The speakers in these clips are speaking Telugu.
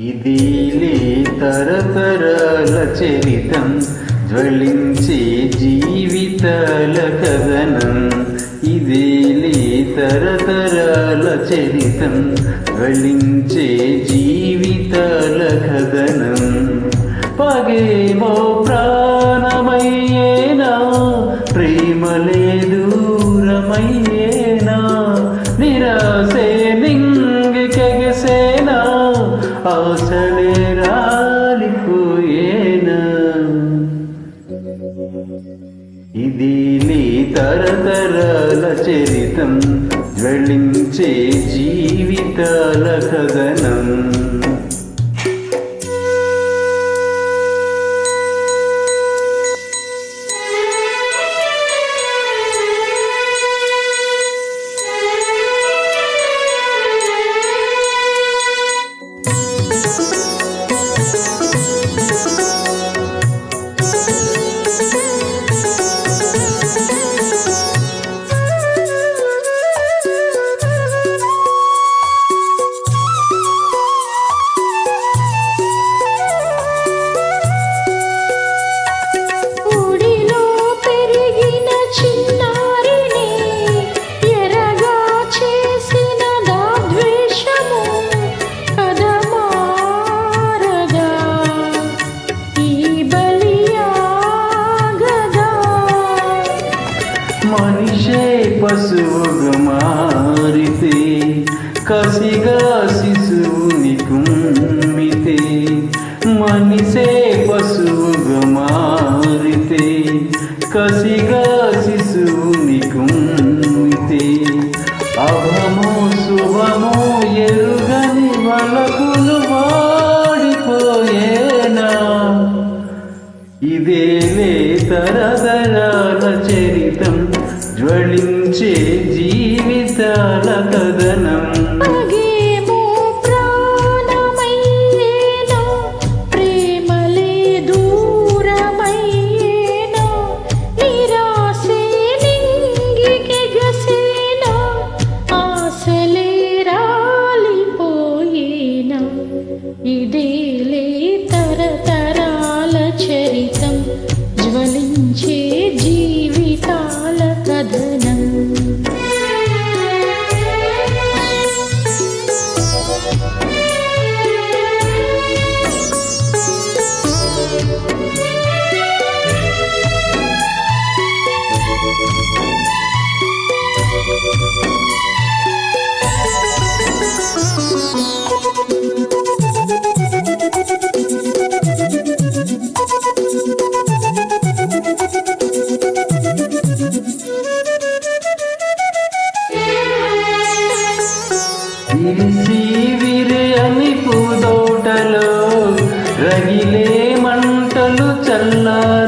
ఇదిలే తరతరాల చరితం జ్వలించే జీవితాల కథనం. ఇదిలే తరతరాల చరితం జ్వలించే జీవితాల కథనం. ఇది నీ తరతరాల చరితం జ్వలించే జీవితాల కథనం. మనిషే పశువుగా మారితే కసిగా శిశువుని కుమ్మితే మనిషే పశువుగా మారితే కసిగా శిశువుని కుమ్మితే అభము శుభము ఎరుగని ఇదేలే చరితం జ్వలించే జీవితాల కథనం. అగేమో ఇదేలే తరతరాల చరితం. జ్వలించే విరిసి విరియని పూదోటలో రగిలే మంటలు చల్లారు.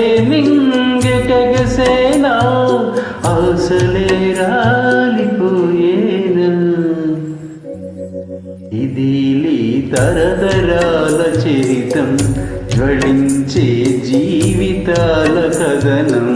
ఇదిలీ తరతరాల చరితం జ్వలించే జీవితాల కథనం.